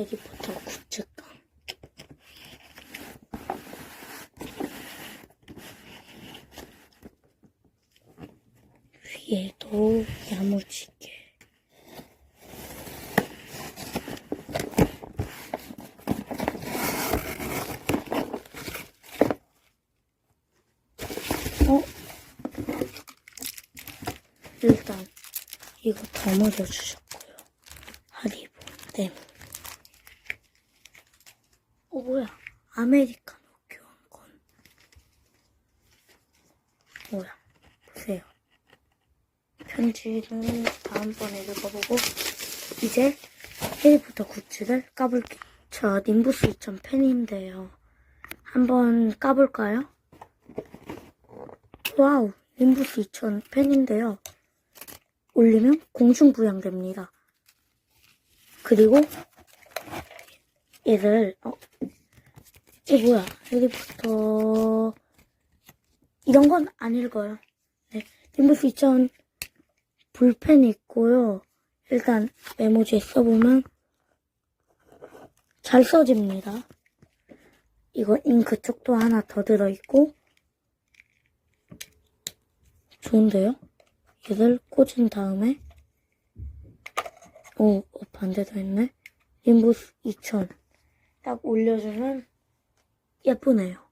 해리포터 굿즈감. 위에도 야무지게. 어? 일단 이거 버무려 주셨고요. 하리보 네. 어 뭐야? 아메리카노 교환권. 뭐야? 보세요. 편지는 다음번에 읽어보고 이제 해리포터 굿즈를 까볼게요. 저 님부스 2000 팬인데요. 한번 까볼까요? 와우, 님부스 2000 팬인데요. 올리면 공중부양됩니다. 그리고 얘를 어 이게 뭐야 해리포터 이런 건 안 읽어요. 네, 님부스 2000 불펜이 있고요. 일단 메모지에 써보면 잘 써집니다. 이거 잉크 쪽도 하나 더 들어있고 좋은데요? 얘를 꽂은 다음에 오 어, 반대도 했네. 인부스 2000 딱 올려주면 예쁘네요.